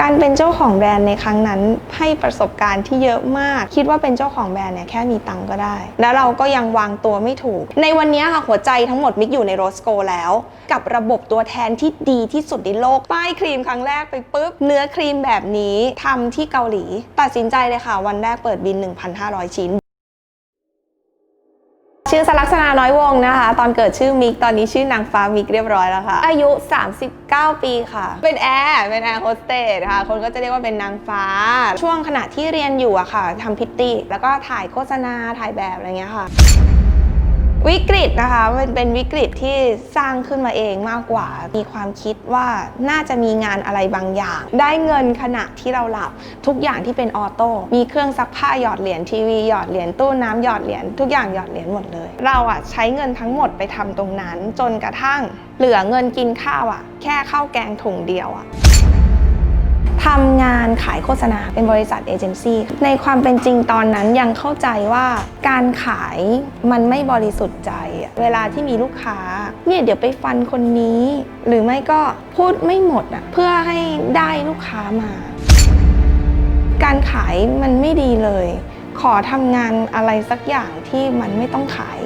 การเป็นเจ้าของแบรนด์ในครั้งนั้นให้ประสบการณ์ที่เยอะมาก คิดว่าเป็นเจ้าของแบรนด์เนี่ยแค่มีตังก็ได้ แล้วเราก็ยังวางตัวไม่ถูก ในวันนี้ค่ะหัวใจทั้งหมดมิกอยู่ในโรสโกแล้ว กับระบบตัวแทนที่ดีที่สุดในโลก ป้ายครีมครั้งแรกไปปุ๊บ เนื้อครีมแบบนี้ทำที่เกาหลี ตัดสินใจเลยค่ะ วันแรกเปิดบิน 1,500 ชิ้น ชื่อสลักษณาน้อยวงศ์นะคะ ตอนเกิดชื่อมิก ตอนนี้ชื่อนางฟ้ามิกเรียบร้อยแล้วค่ะ อายุ 39 ปีค่ะ เป็นแอร์เป็นแอร์โฮสเตสค่ะ คนก็จะเรียกว่าเป็นนางฟ้า ช่วงขณะที่เรียนอยู่อะค่ะทำพิตตี้ แล้วก็ถ่ายโฆษณา ถ่ายแบบอะไรเงี้ยค่ะ วิกฤตนะคะมันเป็นวิกฤตที่สร้างขึ้นมาเองมากกว่า มีความคิดว่าน่าจะมีงานอะไรบางอย่าง ได้เงินขณะที่เราหลับ ทุกอย่างที่เป็นออโต้มีเครื่องซักผ้าหยอดเหรียญทีวีหยอดเหรียญตู้น้ำหยอดเหรียญทุกอย่างหยอดเหรียญหมดเลย เราอะใช้เงินทั้งหมดไปทำตรงนั้น จนกระทั่ง เหลือเงินกินข้าวอะแค่ข้าวแกงถุงเดียวอะ ทำงานขายโฆษณาเป็นบริษัทเอเจนซี่ในความเป็นจริงตอนนั้นยังเข้าใจว่าการขายมันไม่บริสุทธิ์ใจ เวลาที่มีลูกค้าเนี่ยเดี๋ยวไปฟันคนนี้ หรือไม่ก็พูดไม่หมดอะเพื่อให้ได้ลูกค้ามา การขายมันไม่ดีเลย ขอทำงานอะไรสักอย่างที่มันไม่ต้องขาย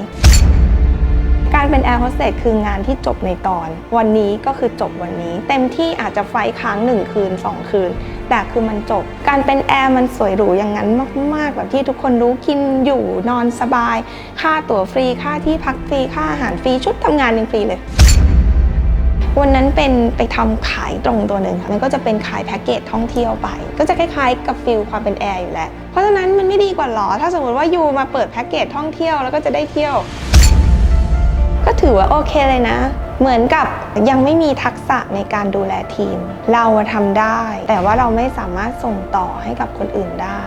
การเป็นแอร์โฮสเตสคืองานที่จบในตอน วันนี้ก็คือจบวันนี้ เต็มที่อาจจะไฟค้างหนึ่งคืน 2 คืน แต่คือมันจบ การเป็นแอร์มันสวยหรูอย่างนั้นมาก ๆ แบบที่ทุกคนรู้กินอยู่นอนสบาย ค่าตั๋วฟรีค่าที่พักฟรีค่าอาหารฟรีชุดทำงานยังฟรีเลยวันนั้นเป็นไปทำขายตรงตัวหนึ่งค่ะมันก็จะเป็นขายแพ็กเกจท่องเที่ยวไป ก็จะคล้ายๆ กับฟิลความเป็นแอร์อยู่แล้ว เพราะฉะนั้นมันไม่ดีกว่าหรอ ถ้าสมมติว่ายูมาเปิดแพ็กเกจท่องเที่ยวแล้วก็จะได้เที่ยว ก็ถือว่าโอเคเลยนะ เหมือนกับยังไม่มีทักษะในการดูแลทีม เราทำได้ แต่ว่าเราไม่สามารถส่งต่อให้กับคนอื่นได้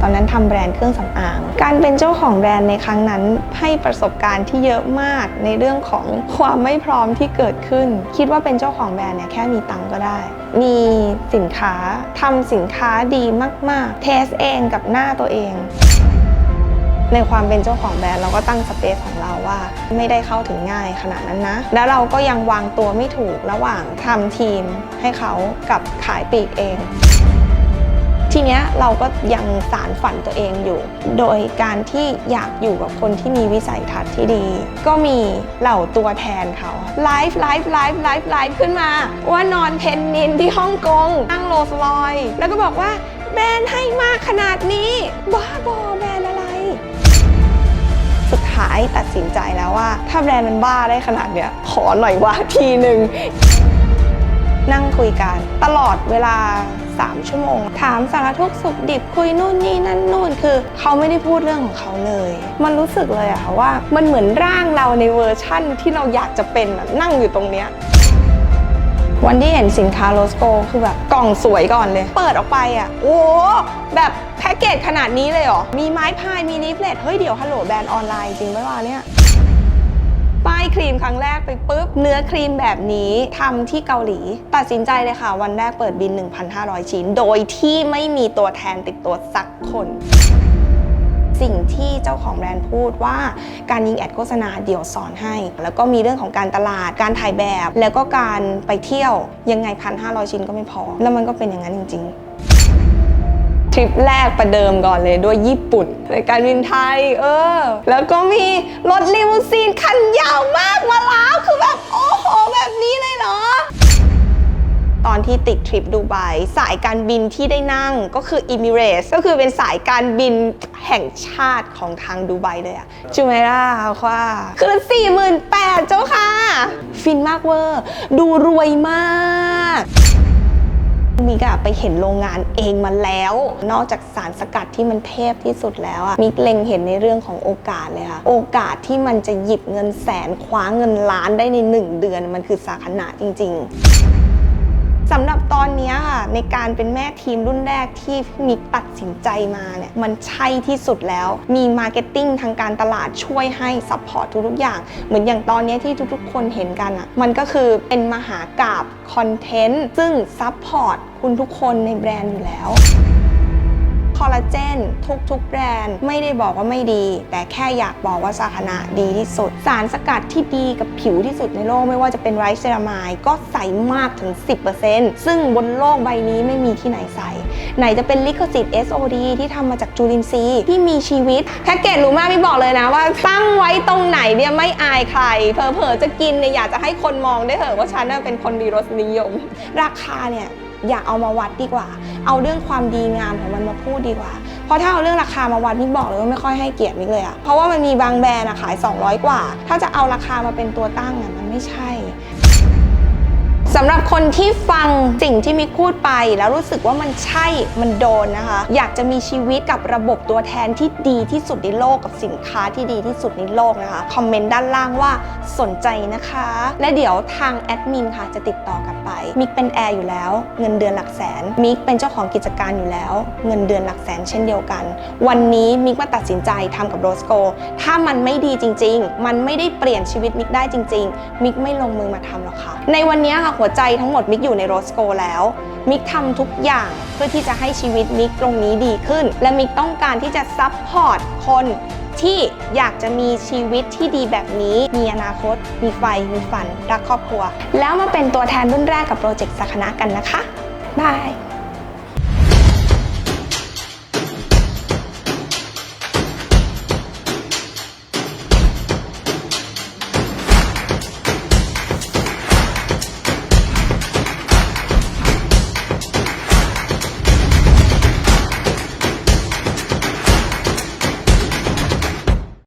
ตอนนั้นทำแบรนด์เครื่องสำอาง การเป็นเจ้าของแบรนด์ในครั้งนั้น ให้ประสบการณ์ที่เยอะมากในเรื่องของความไม่พร้อมที่เกิดขึ้น คิดว่าเป็นเจ้าของแบรนด์เนี่ยแค่มีตังก็ได้ มีสินค้าทำสินค้าดีมากๆ เทสเองกับหน้าตัวเอง ในความเป็นเจ้าของแบรนด์เราก็ตั้งสเปซของเราว่า ไม่ได้เข้าถึงง่ายขนาดนั้นนะ แล้วเราก็ยังวางตัวไม่ถูกระหว่างทำทีมให้เขากับขายปลีกเอง ทีเนี้ยเราก็ยังสารฝันตัวเองอยู่ โดยการที่อยากอยู่กับคนที่มีวิสัยทัศน์ที่ดี ก็มีเหล่าตัวแทนเขาไลฟ์ไลฟ์ไลฟ์ไลฟ์ไลฟ์ขึ้นมาว่านอนเพนนินที่ฮ่องกงนั่งโรลส์รอย แล้วก็บอกว่าแบรนด์ให้มากขนาดนี้บ้าบอแบรนด์ ท้ายตัดสินใจแล้วว่า ถ้าแบรนด์มันบ้าได้ขนาดเนี้ยขอหน่อยว่าทีหนึ่งนั่งคุยกัน ตลอดเวลา 3 ชั่วโมง ถามสารทุกข์สุขดิบคุยนู่นนี่นั่นนู่นคือเขาไม่ได้พูดเรื่องของเขาเลย มันรู้สึกเลยอะค่ะว่ามันเหมือนร่างเราในเวอร์ชั่นที่เราอยากจะเป็นนั่งอยู่ตรงเนี้ยวันที่เห็นสินค้าโลสโกคือแบบกล่องสวยก่อนเลย เปิดออกไปอะโอ้แบบ แพ็กเกจขนาดนี้เลยเหรอ มีไม้พาย มีลิฟเลตเฮ้ยเดี๋ยวฮัลโหลแบรนด์ออนไลน์จริงไหมวะเนี่ย ป้ายครีมครั้งแรกไปปุ๊บ เนื้อครีมแบบนี้ทำที่เกาหลี ตัดสินใจเลยค่ะ วันแรกเปิดบิน 1,500 ชิ้น โดยที่ไม่มีตัวแทนติดตัวสักคนสิ่งที่เจ้าของแบรนด์พูดว่าการยิงแอดโฆษณาเดี๋ยวสอนให้ แล้วก็มีเรื่องของการตลาดการถ่ายแบบ แล้วก็การไปเที่ยวยังไงพันห้าชิ้นก็ไม่พอ แล้วมันก็เป็นอย่างนั้นจริง ๆ ทริปแรกประเดิมก่อนเลยด้วยญี่ปุ่นในการบินไทย เออ แล้วก็มีรถลิมูซีนคันยาวมากมาแล้วคือแบบ โอ้โห แบบนี้เลยเหรอตอนที่ติดทริปดูไบสายการบินที่ได้นั่งก็คือ e m i r a t e s ก็คือเป็นสายการบินแห่งชาติของทางดูไบเลยอะจูเมราค่ะคือสี่หมื่นแปดเจ้าค่ะ ฟินมากเวอร์ ดูรวยมาก มิกอะไปเห็นโรงงานเองมาแล้ว นอกจากสารสกัดที่มันเทพที่สุดแล้วอะมิกเล็งเห็นในเรื่องของโอกาสเลยค่ะ โอกาสที่มันจะหยิบเงินแสนคว้าเงินล้านได้ในหนึ่งเดือนมันคือสาขนาจริง ๆสำหรับตอนนี้ค่ะในการเป็นแม่ทีมรุ่นแรกที่มิกตัดสินใจมาเนี่ยมันใช่ที่สุดแล้ว มีมาร์เก็ตติ้งทางการตลาดช่วยให้ซัพพอร์ตทุกๆอย่าง เหมือนอย่างตอนนี้ที่ทุกๆ คนเห็นกันอะ่ะมันก็คือเป็นมหากราบคอนเทนต์ซึ่งซัพพอร์ต คุณทุกคนในแบรนด์อยู่แล้วคอลลาเจนทุกๆ แบรนด์ไม่ได้บอกว่าไม่ดี แต่แค่อยากบอกว่าซาคานะดีที่สุด สารสกัดที่ดีกับผิวที่สุดในโลกไม่ว่าจะเป็นไรซ์เซรามายก็ใสมากถึง 10%ซึ่งบนโลกใบนี้ไม่มีที่ไหนใสไหนจะเป็นลิขสิทธิ์ SOD ที่ทำมาจากจุลินทรีย์ที่มีชีวิตแพ็กเกจหรูมากไม่บอกเลยนะว่า ตั้งไว้ตรงไหนเนี่ยไม่อายใครเพอเพอๆจะกินเนี่ยอยากจะให้คนมองได้เหอะว่าฉันเป็นคนมีรสนิยม ราคาเนี่ย อย่าเอามาวัดดีกว่า เอาเรื่องความดีงามของมันมาพูดดีกว่า เพราะถ้าเอาเรื่องราคามาวัดนี่บอกเลยว่าไม่ค่อยให้เกียรตินี่เลยอะเพราะว่ามันมีบางแบรนด์อะขาย 200 กว่า ถ้าจะเอาราคามาเป็นตัวตั้งอะมันไม่ใช่ สำหรับคนที่ฟังสิ่งที่มิกพูดไป แล้วรู้สึกว่ามันใช่มันโดนนะคะ อยากจะมีชีวิตกับระบบตัวแทนที่ดีที่สุดในโลกกับสินค้าที่ดีที่สุดในโลกนะคะคอมเมนต์ด้านล่างว่าสนใจนะคะ และเดี๋ยวทางแอดมินค่ะจะติดต่อกลับไป มิกเป็นแอร์อยู่แล้ว เงินเดือนหลักแสน มิกเป็นเจ้าของกิจการอยู่แล้ว เงินเดือนหลักแสนเช่นเดียวกัน วันนี้มิกมาตัดสินใจทำกับโรสโกถ้ามันไม่ดีจริง ๆ มันไม่ได้เปลี่ยนชีวิตมิกได้จริง ๆ มิกไม่ลงมือมาทำหรอกค่ะในวันนี้ค่ะหัวใจทั้งหมดมิกอยู่ในโรสโกแล้ว มิกทำทุกอย่างเพื่อที่จะให้ชีวิตมิกตรงนี้ดีขึ้น และมิกต้องการที่จะซัพพอร์ตคนที่อยากจะมีชีวิตที่ดีแบบนี้ มีอนาคต มีไฟ มีฝัน รักครอบครัว แล้วมาเป็นตัวแทนรุ่นแรกกับโปรเจกต์สักนะกันนะคะ บาย